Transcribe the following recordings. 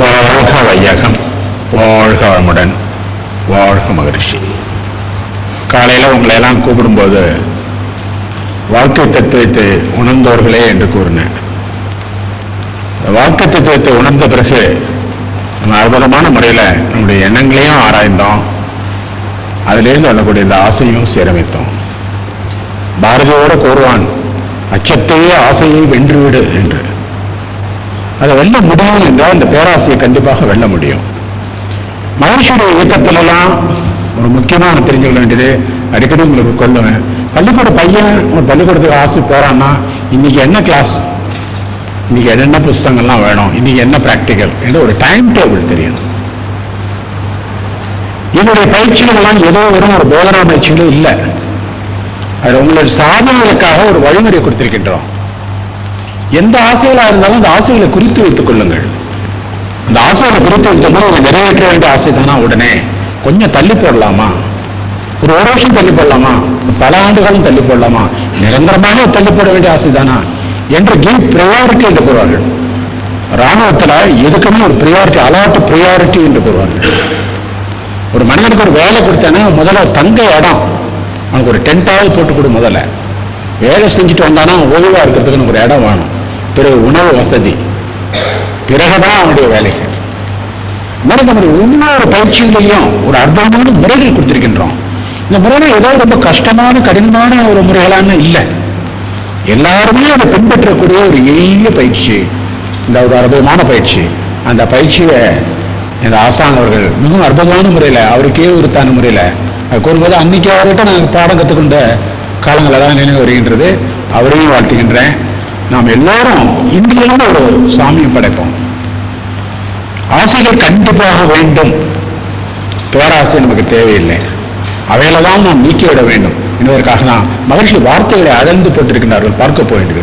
வாழ்க வையகம் வாழ்க வளமுடன் வாழ்க மகரிஷி. காலையில் உங்களை எல்லாம் கூப்பிடும்போது வாழ்க்கை தத்துவத்தை உணர்ந்தவர்களே என்று கூறினேன். வாழ்க்கை தத்துவத்தை உணர்ந்த பிறகு நம்ம அற்புதமான முறையில் நம்முடைய எண்ணங்களையும் ஆராய்ந்தோம். அதிலிருந்து வரக்கூடிய இந்த ஆசையும் சீரமைத்தோம் பாரதியோட கூறுவான் அச்சத்தையே ஆசையை வென்றுவிடு என்று. அதை வெல்ல முடியும் என்றால் இந்த பேராசையை கண்டிப்பாக வெல்ல முடியும். மகர்ஷியுடைய இயக்கத்திலலாம் ஒரு முக்கியமான தெரிஞ்சுக்க வேண்டியது அடிக்கடி உங்களுக்கு கொள்ளுவேன் பள்ளிக்கூட பையன் ஒரு பள்ளிக்கூடத்துக்கு ஆசை போகிறான்னா இன்றைக்கி என்ன கிளாஸ் இன்னைக்கு என்னென்ன புஸ்தகங்கள்லாம் வேணும்? இன்னைக்கு என்ன ப்ராக்டிக்கல் என்று ஒரு டைம் டேபிள் தெரியணும். என்னுடைய பயிற்சிகளெல்லாம் ஏதோ வெறும் ஒரு போதனா பயிற்சிகளும் இல்லை. அது உங்களுடைய சாதனைகளுக்காக ஒரு வழிமுறை கொடுத்திருக்கின்றோம். எந்த ஆசைகளாக இருந்தாலும் அந்த ஆசைகளை குறித்து வைத்துக் கொள்ளுங்கள். அந்த ஆசைகளை குறித்து வைத்தோம்னா அதை நிறைவேற்ற வேண்டிய ஆசை தானா? உடனே கொஞ்சம் தள்ளி போடலாமா? ஒரு ஒரு வருஷம் தள்ளி போடலாமா? பல ஆண்டுகளும் தள்ளி போடலாமா? நிரந்தரமாக தள்ளி போட வேண்டிய ஆசை தானா? என்று கிவ் ப்ரையாரிட்டி என்று கூறுவார்கள். ராணுவத்தில் எதுக்குமே ஒரு ப்ரியாரிட்டி அலாட் ப்ரையாரிட்டி என்று கூறுவார்கள். ஒரு மனிதனுக்கு ஒரு வேலை கொடுத்தேன்னா முதல்ல தங்க இடம். அவனுக்கு ஒரு டென்ட்டாவது போட்டு கொடு முதல்ல. வேலை செஞ்சுட்டு வந்தானா ஓய்வா இருக்கிறதுக்கு நமக்கு ஒரு இடம் வேணும். பிறகு உணவு வசதி. பிறகுதான் அவனுடைய வேலைகள். மாதிரி நம்முடைய ஒவ்வொரு பயிற்சியிலையும் ஒரு அற்புதமான முறைகள் கொடுத்திருக்கின்றோம். இந்த முறைகள் ஏதோ ரொம்ப கஷ்டமான கடினமான ஒரு முறைகளான இல்லை. எல்லாருமே அதை பின்பற்றக்கூடிய ஒரு எளிய பயிற்சி இந்த ஒரு அற்புதமான பயிற்சி. அந்த பயிற்சியை இந்த ஆசான் அவர்கள் மிகவும் அற்புதமான முறையில் அவருக்கே உரித்தான முறையில் கூறும்போது அன்னைக்கு அவர்கிட்ட நான் பாடம் கற்றுக்கொண்ட காலங்களெல்லாம் நினைவு வருகின்றது. அவரையும் வாழ்த்துகின்றேன். நாம் எல்லாரும் இந்தியான ஒரு சாமியை படைப்போம். ஆசைகள் கண்டிப்பாக வேண்டும். பேராசை நமக்கு தேவையில்லை. அவையில தான் நாம் நீக்கிவிட வேண்டும். என்பதற்காக தான் மகிழ்ச்சி வார்த்தைகளை அழந்து போட்டிருக்கின்றார்கள். பார்க்க போயிட்டு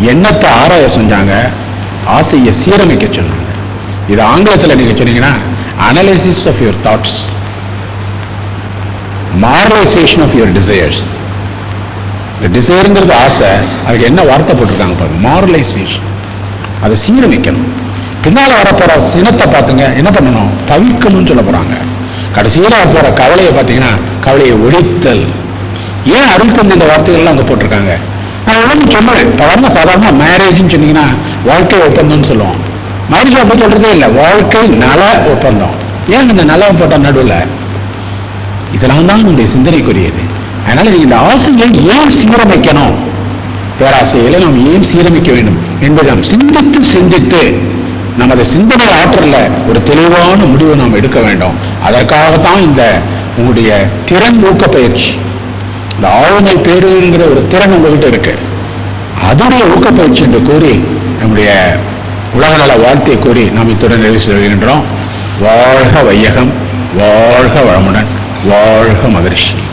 எண்ணத்தை ஆராய செஞ்சாங்க? ஆசையை சீரமைக்க சொன்னாங்க. இது ஆங்கிலத்தில் நீங்க சொன்னீங்கன்னா analysis of your thoughts moralisation of your desires இந்த டிசைருங்கிறது ஆசை அதுக்கு என்ன வார்த்தை போட்டிருக்காங்க பாருங்க. மாரலைசேஷன் அதை சீரமைக்கணும். பின்னால் வரப்போற சினத்தை பார்த்துங்க என்ன பண்ணணும்? தவிக்கணும்னு சொல்ல போகிறாங்க கடைசியில் வரப்போற கவலையை பார்த்தீங்கன்னா கவலையை ஒழித்தல். ஏன் அருள் தந்த இந்த வார்த்தைகள்லாம் அங்கே போட்டிருக்காங்க? நான் உடனே சொன்னேன். சாதாரண சாதாரண மேரேஜ்னு சொன்னீங்கன்னா வாழ்க்கை ஒப்பந்தம்னு சொல்லுவோம். மேரேஜ் அப்போ சொல்றதே இல்லை. வாழ்க்கை நல ஒப்பந்தம். ஏன் இந்த நலம் போட்ட நடுவில்? இதெல்லாம் தான் உங்களுடைய சிந்தனைக்குரியது. அதனால இந்த ஆசையை ஏன் சீரமைக்கணும்? பேராசைகளை நாம் ஏன் சீரமைக்க வேண்டும்? என்பதை நாம் சிந்தித்து சிந்தித்து நமது சிந்தனை ஆற்றல ஒரு தெளிவான முடிவை நாம் எடுக்க வேண்டும். அதற்காகத்தான் இந்த உங்களுடைய திறன் ஊக்க பயிற்சி இந்த ஆளுமை பேருங்கிற ஒரு திறன் உங்ககிட்ட இருக்கு. அதோடைய ஊக்கப்பயிற்சி என்று கூறி நம்முடைய உலக நல வாழ்த்தை கூறி நாம் இத்துடன் நிறைவு செய்கின்றோம் வாழ்க வையகம் வாழ்க வளமுடன் வாழ்க மகிழ்ச்சி.